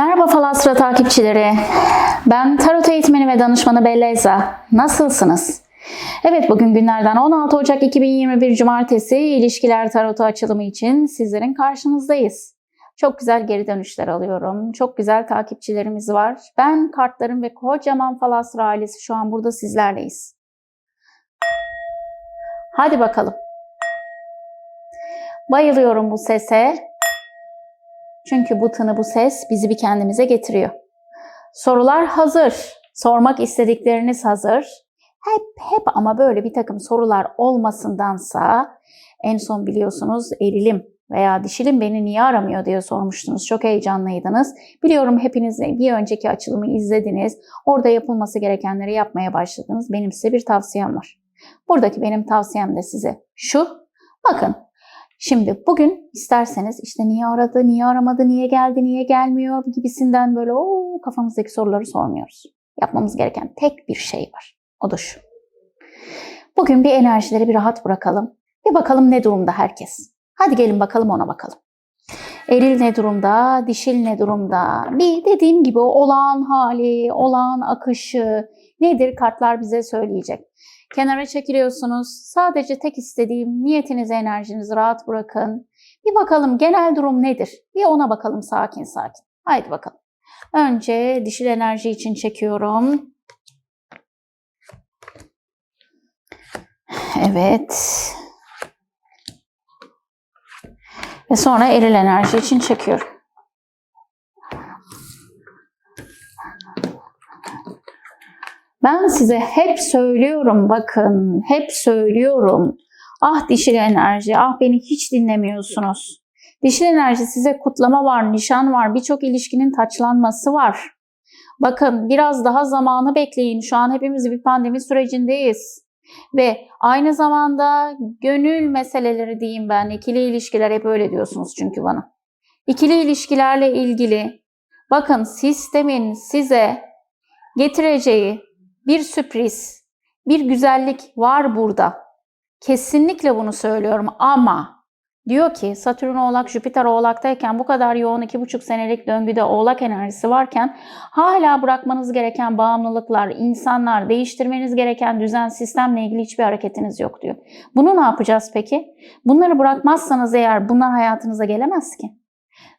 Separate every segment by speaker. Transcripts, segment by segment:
Speaker 1: Merhaba Falastra takipçileri. Ben tarot eğitmeni ve danışmanı Belleza. Nasılsınız? Evet bugün günlerden 16 Ocak 2021 Cumartesi ilişkiler tarotu açılımı için sizlerin karşınızdayız. Çok güzel geri dönüşler alıyorum. Çok güzel takipçilerimiz var. Ben kartlarım ve kocaman Falastra ailesi şu an burada sizlerleyiz. Hadi bakalım. Bayılıyorum bu sese. Çünkü bu tını, bu ses bizi bir kendimize getiriyor. Sorular hazır. Sormak istedikleriniz hazır. Hep hep ama böyle bir takım sorular olmasındansa en son biliyorsunuz erilim veya dişilim beni niye aramıyor diye sormuştunuz. Çok heyecanlıydınız. Biliyorum hepiniz bir önceki açılımı izlediniz. Orada yapılması gerekenleri yapmaya başladınız. Benim size bir tavsiyem var. Buradaki benim tavsiyem de size şu. Bakın Şimdi bugün isterseniz işte niye aradı, niye aramadı, niye geldi, niye gelmiyor gibisinden böyle o kafamızdaki soruları sormuyoruz. Yapmamız gereken tek bir şey var. O da şu. Bugün bir enerjileri bir rahat bırakalım. Bir bakalım ne durumda herkes. Hadi gelin bakalım ona bakalım. Eril ne durumda, dişil ne durumda? Bir dediğim gibi o olağan hali, olağan akışı nedir kartlar bize söyleyecek. Kenara çekiliyorsunuz. Sadece tek istediğim niyetinizi, enerjinizi rahat bırakın. Bir bakalım genel durum nedir? Bir ona bakalım sakin sakin. Haydi bakalım. Önce dişil enerji için çekiyorum. Evet. Ve sonra eril enerji için çekiyorum. Ben size hep söylüyorum bakın, hep söylüyorum. Ah dişil enerji, ah beni hiç dinlemiyorsunuz. Dişil enerji size kutlama var, nişan var, birçok ilişkinin taçlanması var. Bakın biraz daha zamanı bekleyin. Şu an hepimiz bir pandemi sürecindeyiz. Ve aynı zamanda gönül meseleleri diyeyim ben. İkili ilişkiler hep öyle diyorsunuz çünkü bana. İkili ilişkilerle ilgili bakın sistemin size getireceği bir sürpriz, bir güzellik var burada. Kesinlikle bunu söylüyorum ama diyor ki Satürn Oğlak, Jüpiter Oğlak'tayken bu kadar yoğun iki buçuk senelik döngüde Oğlak enerjisi varken hala bırakmanız gereken bağımlılıklar, insanlar, değiştirmeniz gereken düzen, sistemle ilgili hiçbir hareketiniz yok diyor. Bunu ne yapacağız peki? Bunları bırakmazsanız eğer bunlar hayatınıza gelemez ki.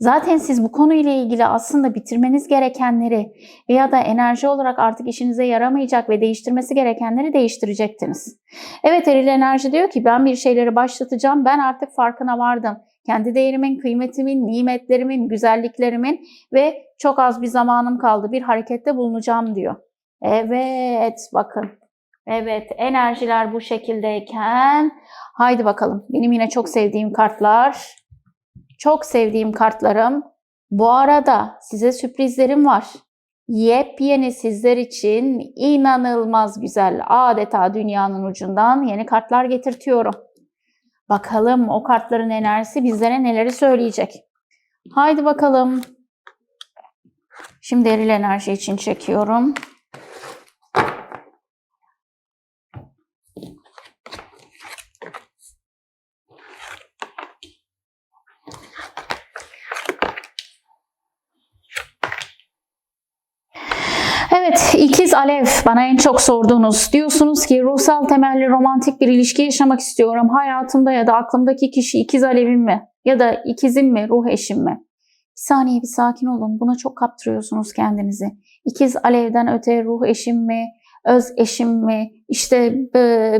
Speaker 1: Zaten siz bu konuyla ilgili aslında bitirmeniz gerekenleri veya da enerji olarak artık işinize yaramayacak ve değiştirmesi gerekenleri değiştirecektiniz. Evet eril enerji diyor ki ben bir şeyleri başlatacağım. Ben artık farkına vardım. Kendi değerimin, kıymetimin, nimetlerimin, güzelliklerimin ve çok az bir zamanım kaldı. Bir harekette bulunacağım diyor. Evet bakın. Evet enerjiler bu şekildeyken haydi bakalım. Benim yine çok sevdiğim kartlar. Çok sevdiğim kartlarım. Bu arada size sürprizlerim var. Yepyeni sizler için inanılmaz güzel, adeta dünyanın ucundan yeni kartlar getirtiyorum. Bakalım o kartların enerjisi bizlere neleri söyleyecek. Haydi bakalım. Şimdi eril enerji için çekiyorum. Evet, ikiz Alev bana en çok sorduğunuz. Diyorsunuz ki ruhsal temelli romantik bir ilişki yaşamak istiyorum. Hayatımda ya da aklımdaki kişi ikiz Alev'im mi? Ya da ikizim mi, ruh eşim mi? Bir saniye bir sakin olun. Buna çok kaptırıyorsunuz kendinizi. İkiz Alev'den öte ruh eşim mi? Öz eşim mi? İşte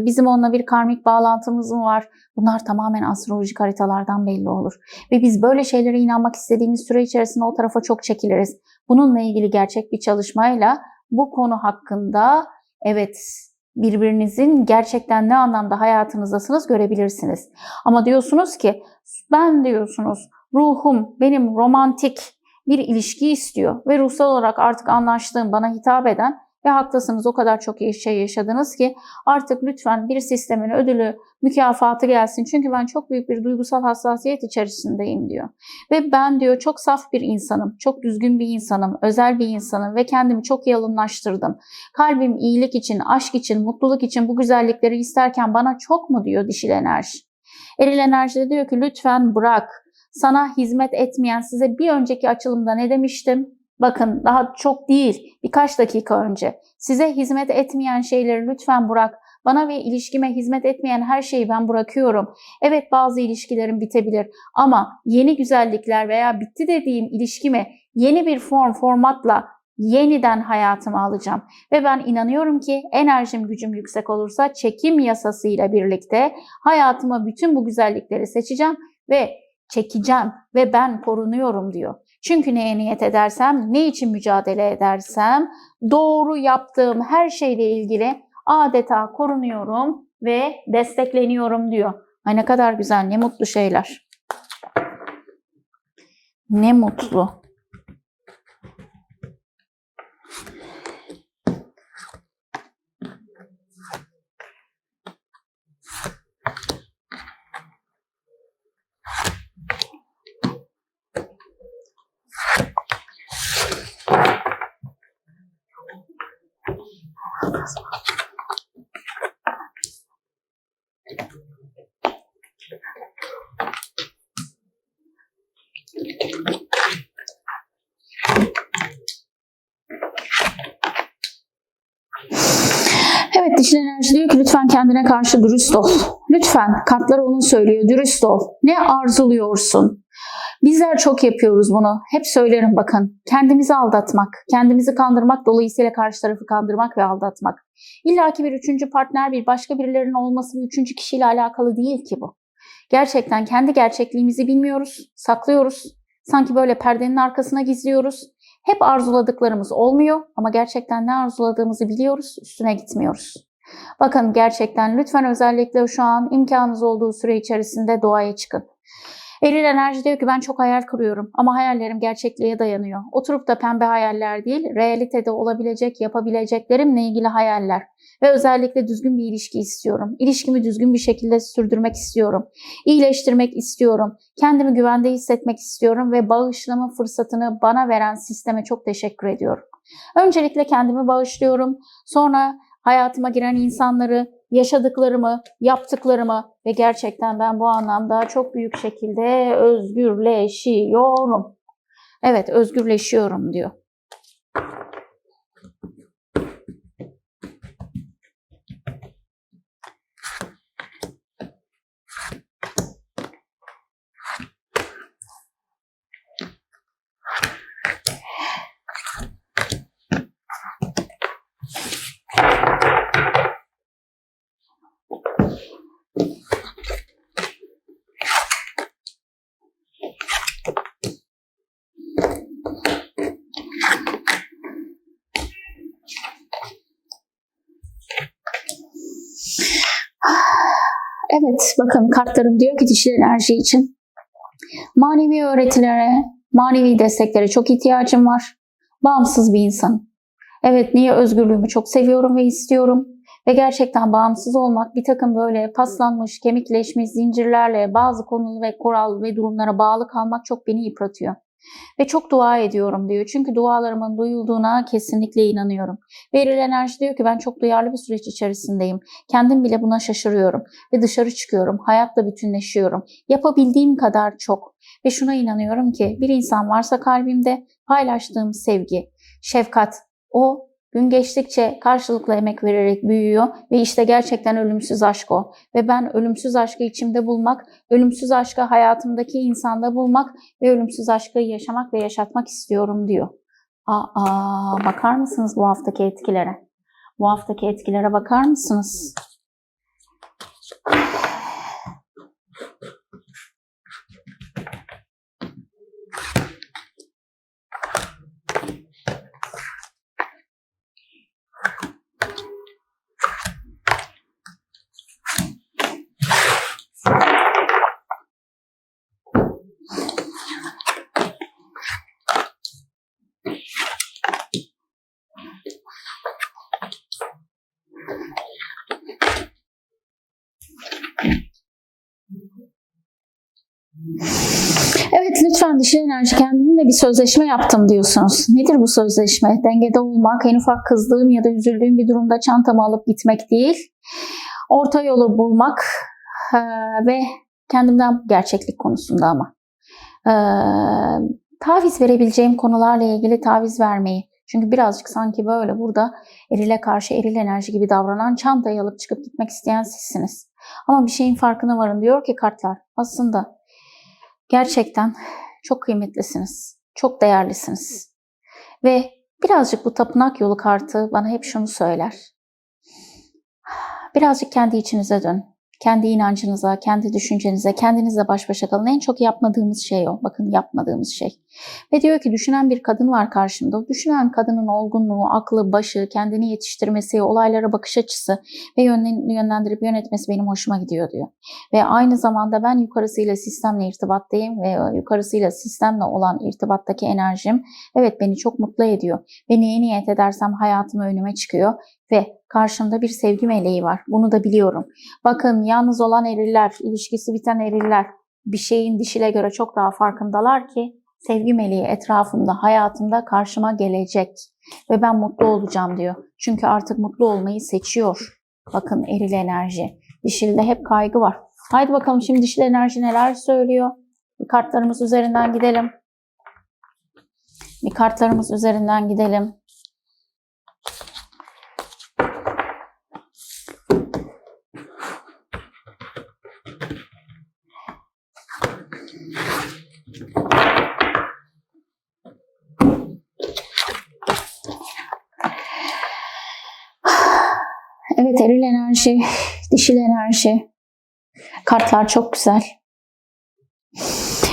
Speaker 1: bizim onunla bir karmik bağlantımız mı var? Bunlar tamamen astrolojik haritalardan belli olur. Ve biz böyle şeylere inanmak istediğimiz süre içerisinde o tarafa çok çekiliriz. Bununla ilgili gerçek bir çalışmayla bu konu hakkında evet birbirinizin gerçekten ne anlamda hayatınızdasınız görebilirsiniz. Ama diyorsunuz ki ben diyorsunuz ruhum benim romantik bir ilişki istiyor ve ruhsal olarak artık anlaştığım bana hitap eden ve haklısınız o kadar çok şey yaşadınız ki artık lütfen bir sistemin ödülü, mükafatı gelsin. Çünkü ben çok büyük bir duygusal hassasiyet içerisindeyim diyor. Ve ben diyor çok saf bir insanım, çok düzgün bir insanım, özel bir insanım ve kendimi çok yalınlaştırdım. Kalbim iyilik için, aşk için, mutluluk için bu güzellikleri isterken bana çok mu diyor dişil enerji. Eril enerji de diyor ki lütfen bırak. Sana hizmet etmeyen size bir önceki açılımda ne demiştim? Bakın daha çok değil birkaç dakika önce size hizmet etmeyen şeyleri lütfen bırak. Bana ve ilişkime hizmet etmeyen her şeyi ben bırakıyorum. Evet bazı ilişkilerim bitebilir ama yeni güzellikler veya bitti dediğim ilişkimi yeni bir form formatla yeniden hayatıma alacağım. Ve ben inanıyorum ki enerjim gücüm yüksek olursa çekim yasasıyla birlikte hayatıma bütün bu güzellikleri seçeceğim ve çekeceğim ve ben korunuyorum diyor. Çünkü neye niyet edersem, ne için mücadele edersem doğru yaptığım her şeyle ilgili adeta korunuyorum ve destekleniyorum diyor. Ay ne kadar güzel, ne mutlu şeyler. Ne mutlu. Evet dişil enerji diyor ki lütfen kendine karşı dürüst ol. Lütfen kartlar onu söylüyor dürüst ol. Ne arzuluyorsun? Bizler çok yapıyoruz bunu. Hep söylerim bakın. Kendimizi aldatmak, kendimizi kandırmak dolayısıyla karşı tarafı kandırmak ve aldatmak. İlla ki bir üçüncü partner, bir başka birilerinin olması bir üçüncü kişiyle alakalı değil ki bu. Gerçekten kendi gerçekliğimizi bilmiyoruz, saklıyoruz. Sanki böyle perdenin arkasına gizliyoruz. Hep arzuladıklarımız olmuyor ama gerçekten ne arzuladığımızı biliyoruz, üstüne gitmiyoruz. Bakın gerçekten lütfen özellikle şu an imkanınız olduğu süre içerisinde doğaya çıkın. Eril enerji diyor ki ben çok hayal kuruyorum ama hayallerim gerçekliğe dayanıyor. Oturup da pembe hayaller değil, realitede olabilecek, yapabileceklerimle ilgili hayaller. Ve özellikle düzgün bir ilişki istiyorum. İlişkimi düzgün bir şekilde sürdürmek istiyorum. İyileştirmek istiyorum. Kendimi güvende hissetmek istiyorum ve bağışlama fırsatını bana veren sisteme çok teşekkür ediyorum. Öncelikle kendimi bağışlıyorum. Sonra hayatıma giren insanları, yaşadıklarımı, yaptıklarımı ve gerçekten ben bu anlamda çok büyük şekilde özgürleşiyorum. Evet, özgürleşiyorum diyor. Evet, bakın kartlarım diyor ki dişil enerji için. Manevi öğretilere, manevi desteklere çok ihtiyacım var. Bağımsız bir insan. Evet, niye özgürlüğümü çok seviyorum ve istiyorum. Ve gerçekten bağımsız olmak bir takım böyle paslanmış, kemikleşmiş zincirlerle bazı konu ve kural ve durumlara bağlı kalmak çok beni yıpratıyor. Ve çok dua ediyorum diyor. Çünkü dualarımın duyulduğuna kesinlikle inanıyorum. Veril enerji diyor ki ben çok duyarlı bir süreç içerisindeyim. Kendim bile buna şaşırıyorum. Ve dışarı çıkıyorum. Hayatla bütünleşiyorum. Yapabildiğim kadar çok. Ve şuna inanıyorum ki bir insan varsa kalbimde paylaştığım sevgi, şefkat, o gün geçtikçe karşılıklı emek vererek büyüyor ve işte gerçekten ölümsüz aşk o. Ve ben ölümsüz aşkı içimde bulmak, ölümsüz aşkı hayatımdaki insanda bulmak ve ölümsüz aşkı yaşamak ve yaşatmak istiyorum diyor. Aa, bakar mısınız bu haftaki etkilere? Bu haftaki etkilere bakar mısınız? Lütfen dişil enerji kendimle bir sözleşme yaptım diyorsunuz. Nedir bu sözleşme? Dengede olmak, en ufak kızdığım ya da üzüldüğüm bir durumda çantamı alıp gitmek değil. Orta yolu bulmak ve kendimden gerçeklik konusunda ama. taviz verebileceğim konularla ilgili taviz vermeyi. Çünkü birazcık sanki böyle burada erile karşı eril enerji gibi davranan çantayı alıp çıkıp gitmek isteyen sizsiniz. Ama bir şeyin farkına varın diyor ki kartlar. Aslında gerçekten çok kıymetlisiniz. Çok değerlisiniz. Ve birazcık bu tapınak yolu kartı bana hep şunu söyler. Birazcık kendi içinize dön. Kendi inancınıza, kendi düşüncenize, kendinizle baş başa kalın. En çok yapmadığımız şey o. Bakın yapmadığımız şey. Ve diyor ki düşünen bir kadın var karşımda. Düşünen kadının olgunluğu, aklı, başı, kendini yetiştirmesi, olaylara bakış açısı ve yönlen- yönlendirip yönetmesi benim hoşuma gidiyor diyor. Ve aynı zamanda ben yukarısıyla sistemle irtibattayım ve yukarısıyla sistemle olan irtibattaki enerjim evet beni çok mutlu ediyor. Ve neye niyet edersem hayatım önüme çıkıyor ve karşımda bir sevgi meleği var. Bunu da biliyorum. Bakın yalnız olan eriller, ilişkisi biten eriller bir şeyin dişile göre çok daha farkındalar ki sevgi meleği etrafımda, hayatımda karşıma gelecek ve ben mutlu olacağım diyor. Çünkü artık mutlu olmayı seçiyor. Bakın eril enerji. Dişilde hep kaygı var. Haydi bakalım şimdi dişil enerji neler söylüyor? Bir kartlarımız üzerinden gidelim. Bir kartlarımız üzerinden gidelim. Evet eril enerji, dişil enerji. Kartlar çok güzel.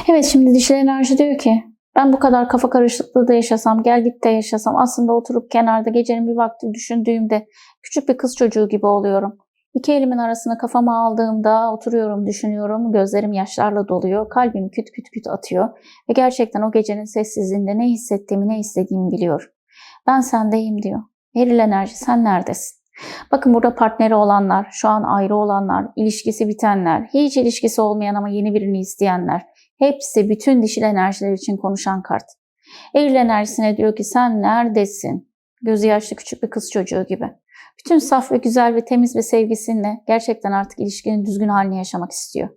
Speaker 1: Evet şimdi dişil enerji diyor ki ben bu kadar kafa karışıklığı da yaşasam, gel git de yaşasam aslında oturup kenarda gecenin bir vakti düşündüğümde küçük bir kız çocuğu gibi oluyorum. İki elimin arasına kafama aldığımda oturuyorum, düşünüyorum, gözlerim yaşlarla doluyor, kalbim küt küt küt atıyor ve gerçekten o gecenin sessizliğinde ne hissettiğimi, ne istediğimi biliyorum. Ben sendeyim diyor. Eril enerji sen neredesin? Bakın burada partneri olanlar, şu an ayrı olanlar, ilişkisi bitenler, hiç ilişkisi olmayan ama yeni birini isteyenler, hepsi bütün dişil enerjiler için konuşan kart. Eril enerjisine diyor ki sen neredesin? Gözü yaşlı küçük bir kız çocuğu gibi. Bütün saf ve güzel ve temiz ve sevgisinle gerçekten artık ilişkinin düzgün halini yaşamak istiyor.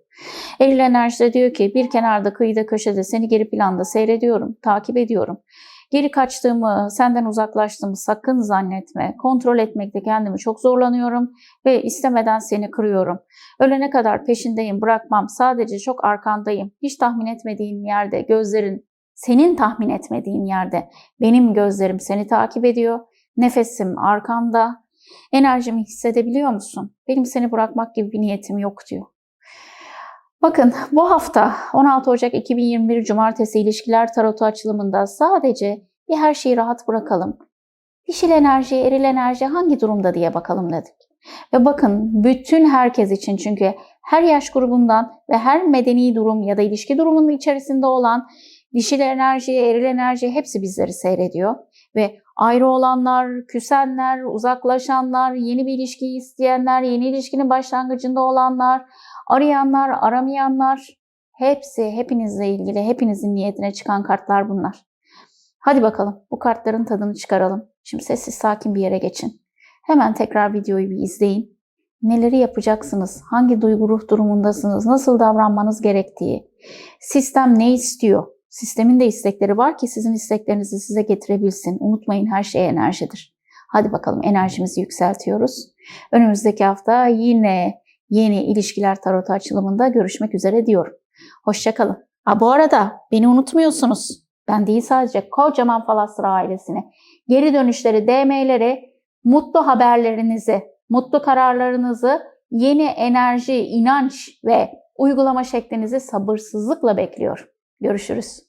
Speaker 1: Eril enerjide diyor ki bir kenarda kıyıda köşede seni geri planda seyrediyorum, takip ediyorum. Geri kaçtığımı, senden uzaklaştığımı sakın zannetme. Kontrol etmekte kendimi çok zorlanıyorum ve istemeden seni kırıyorum. Ölene kadar peşindeyim, bırakmam. Sadece çok arkandayım. Hiç tahmin etmediğin yerde gözlerin, senin tahmin etmediğin yerde benim gözlerim seni takip ediyor. Nefesim arkamda. Enerjimi hissedebiliyor musun? Benim seni bırakmak gibi bir niyetim yok diyor. Bakın bu hafta 16 Ocak 2021 Cumartesi ilişkiler tarotu açılımında sadece bir her şeyi rahat bırakalım. Dişil enerji, eril enerji hangi durumda diye bakalım dedik. Ve bakın bütün herkes için çünkü her yaş grubundan ve her medeni durum ya da ilişki durumunun içerisinde olan dişil enerji, eril enerji hepsi bizleri seyrediyor. Ve ayrı olanlar, küsenler, uzaklaşanlar, yeni bir ilişkiyi isteyenler, yeni ilişkinin başlangıcında olanlar, arayanlar, aramayanlar hepsi hepinizle ilgili, hepinizin niyetine çıkan kartlar bunlar. Hadi bakalım bu kartların tadını çıkaralım. Şimdi sessiz sakin bir yere geçin. Hemen tekrar videoyu bir izleyin. Neleri yapacaksınız? Hangi duygu ruh durumundasınız? Nasıl davranmanız gerektiği? Sistem ne istiyor? Sistemin de istekleri var ki sizin isteklerinizi size getirebilsin. Unutmayın her şey enerjidir. Hadi bakalım enerjimizi yükseltiyoruz. Önümüzdeki hafta yine yeni ilişkiler tarotu açılımında görüşmek üzere diyorum. Hoşçakalın. Ha, bu arada beni unutmuyorsunuz. Ben değil sadece kocaman Falastra ailesini. Geri dönüşleri, DM'leri, mutlu haberlerinizi, mutlu kararlarınızı, yeni enerji, inanç ve uygulama şeklinizi sabırsızlıkla bekliyor. Görüşürüz.